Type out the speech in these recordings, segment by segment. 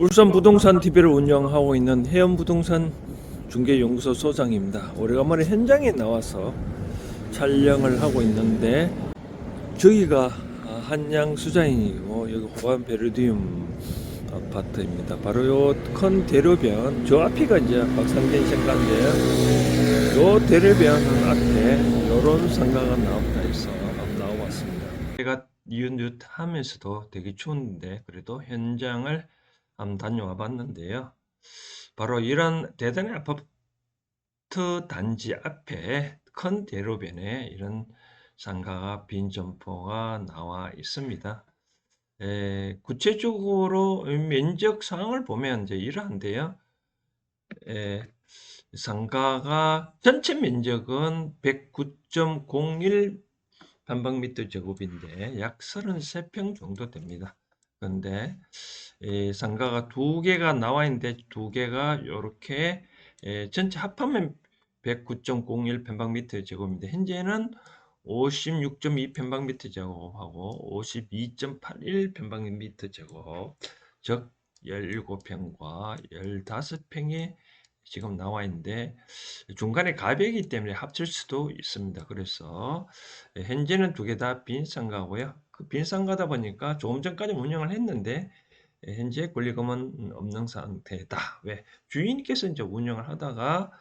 울산 부동산 TV를 운영하고 있는 해연 부동산 중개연구소 소장입니다. 오래간만에 현장에 나와서 촬영을 하고 있는데 저기가 한양 수자인이고 여기 호반 베르디움 아파트입니다. 바로 요큰 대로변 저 앞이가 이제 박상진 상가인데요. 요 대로변 앞에 요런 상가가 나옵니다. 있어 나와봤습니다. 제가 이웃 하면서도 되게 추운데 그래도 현장을 한번 다녀와 봤는데요. 바로 이런 대단한 아파트 단지 앞에 큰 대로변에 이런 상가가 빈 점포가 나와 있습니다. 에, 구체적으로 면적 사항을 보면 이제 이러한데요. 에, 상가가 전체 면적은 109.01 반방미터 제곱인데 약 33평 정도 됩니다. 그런데 이 상가가 두 개가 나와 있는데 두 개가 이렇게 전체 합하면 109.01 편방미터 제곱인데 현재는 56.2 편방미터 제곱하고 52.81 편방미터 제곱 즉 17평과 15평이 지금 나와 있는데 중간에 가벽이기 때문에 합칠 수도 있습니다. 그래서 현재는 두 개 다 빈 상가고요. 그 빈 상가다 보니까 조금 전까지 운영을 했는데 현재 권리금은 없는 상태다. 왜 주인께서 이제 운영을 하다가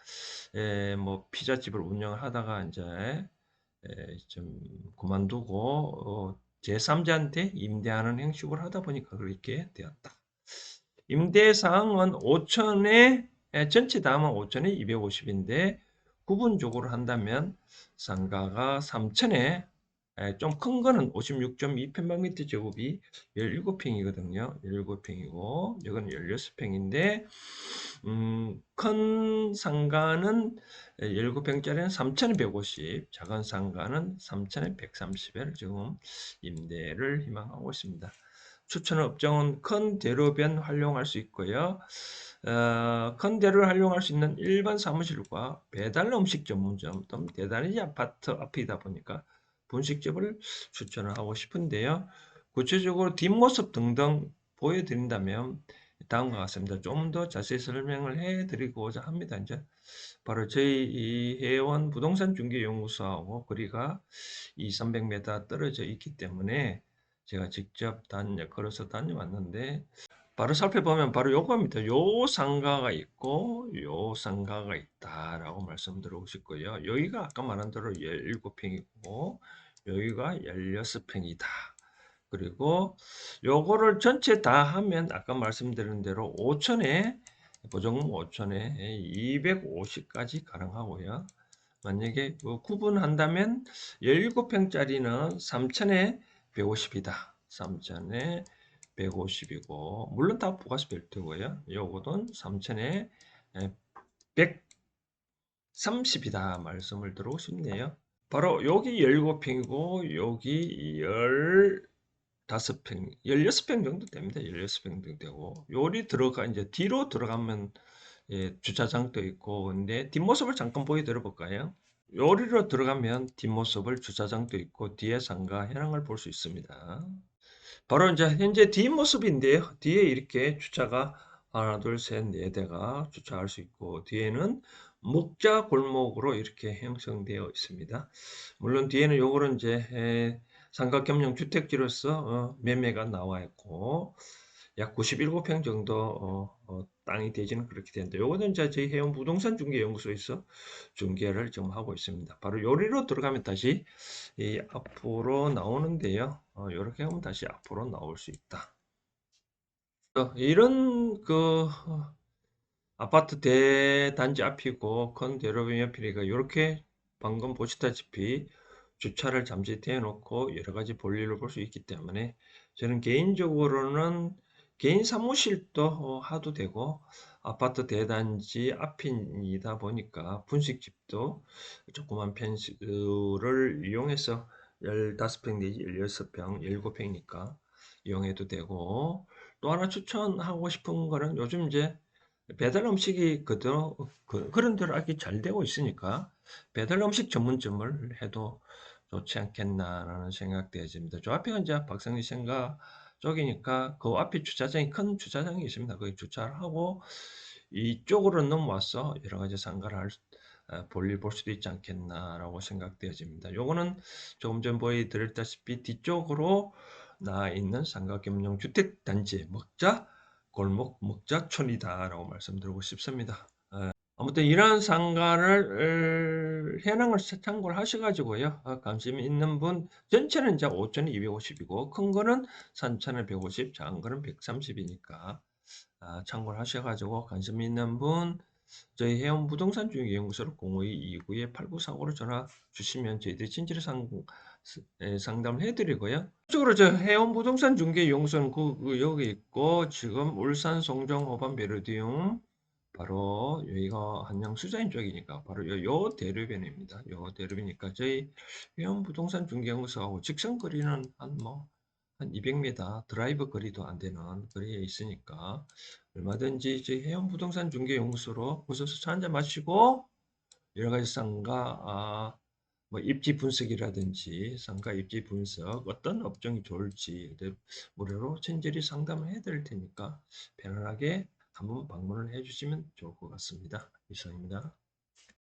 에, 뭐 피자집을 운영을 하다가 이제 에, 좀 그만두고 어, 제3자한테 임대하는 형식으로 하다 보니까 그렇게 되었다. 임대 사항은 5천에 전체 다 하면 5천에 250인데 구분적으로 한다면 상가가 3천에 좀 큰 거는 56.2 편방미터 제곱이 17평이거든요. 17평이고 이건 16평인데 음, 큰 상가는 17평짜리는 3,150, 작은 상가는 3,130을 지금 임대를 희망하고 있습니다. 추천 업종은 큰 대로변 활용할 수 있고요. 어, 큰 대로를 활용할 수 있는 일반 사무실과 배달 음식 전문점 또 대단히 아파트 앞이다 보니까 분식집을 추천을 하고 싶은데요. 구체적으로 뒷모습 등등 보여드린다면 다음과 같습니다. 좀 더 자세히 설명을 해드리고자 합니다. 이제 바로 저희 이 해원 부동산 중개 연구소하고 거리가 2, 300m 떨어져 있기 때문에 제가 직접 다녀 걸어서 다녀왔는데 바로 살펴보면 바로 요겁니다. 요 상가가 있고 요 상가가 있다라고 말씀드리고 싶고요. 여기가 아까 말한 대로 17평이고 여기가 16평이다. 그리고 요거를 전체 다 하면 아까 말씀드린 대로 5천에 보증금 5천에 250까지 가능하고요. 만약에 그 구분한다면 17평짜리는 3천에 150이다. 3천에 150이고 물론 다 부가세 별도고요. 요거는 3천에 130이다 말씀을 드리고 싶네요. 바로 여기 17평이고 여기 15평, 16평 정도 됩니다. 16평 정도 되고 요리 들어가 이제 뒤로 들어가면 예, 주차장도 있고 근데 뒷모습을 잠깐 보여드려 볼까요? 요리로 들어가면 뒷모습을 주차장도 있고 뒤에 상가 현황을 볼 수 있습니다. 바로 이제 현재 뒷모습인데요. 뒤에 이렇게 주차가 하나, 둘, 셋, 네 대가 주차할 수 있고 뒤에는 목자 골목으로 이렇게 형성되어 있습니다. 물론 뒤에는 요거는 이제 상가 겸용 주택지로서 어, 매매가 나와 있고 약 97평 정도 어, 어, 땅이 되지는 그렇게 되는데 요거는 이제 저희 해운 부동산 중개 연구소에서 중개를 좀 하고 있습니다. 바로 요리로 들어가면 다시 이 앞으로 나오는데요. 어, 이렇게 하면 다시 앞으로 나올 수 있다. 어, 이런 그 어, 아파트 대단지 앞이고 큰 대로변 옆이니까 이렇게 방금 보시다시피 주차를 잠시 대놓고 여러 가지 볼일을 볼 수 있기 때문에 저는 개인적으로는 개인 사무실도 어, 하도 되고 아파트 대단지 앞이다 보니까 분식집도 조그만 편수를 이용해서 15평 내지 16평, 7평이니까 이용해도 되고 또 하나 추천하고 싶은 거는 요즘 이제 배달 음식이 그대로 그, 런 대로 아주 잘 되고 있으니까 배달 음식 전문점을 해도 좋지 않겠나라는 생각 되어집니다. 저 앞에 이제 박성리 생각 쪽이니까 그 앞에 주차장이 큰 주차장이 있습니다. 거기 주차를 하고 이쪽으로 넘어와서 여러 가지 상가를 할, 수- 아, 볼일 볼 수도 있지 않겠나라고 생각되어집니다. 요거는 조금 전 보여드렸다시피 뒤쪽으로 나 있는 상가 겸용 주택 단지 먹자 골목 먹자촌이다라고 말씀드리고 싶습니다. 아, 아무튼 이러한 상가를 어, 현황을 참고를 하셔가지고요. 어, 관심 있는 분 전체는 이제 5,250이고 큰 거는 3,150, 작은 거는 130이니까 아, 참고를 하셔가지고 관심 있는 분 저희 해운 부동산 중개 연구소로 05229-8945로 전화 주시면 저희들이 친절히 상, 에, 상담을 해드리고요. 쪽으로 저 해운 부동산 중개 연구소는 그, 그 여기 있고 지금 울산 송정 호반 베르디움 바로 여기가 한양 수자인 쪽이니까 바로 요, 요 대류변입니다. 요 대류변이니까 저희 해운 부동산 중개연구소하고 직선 거리는 한 뭐 한 200m 드라이브 거리도 안 되는 거리에 있으니까 얼마든지 저희 해운 부동산 중개연구소로 오셔서 차 한잔 마시고 여러 가지 상가 아, 뭐 입지 분석이라든지 상가 입지 분석 어떤 업종이 좋을지 무료로 친절히 상담을 해드릴 테니까 편안하게 한번 방문을 해주시면 좋을 것 같습니다. 이상입니다.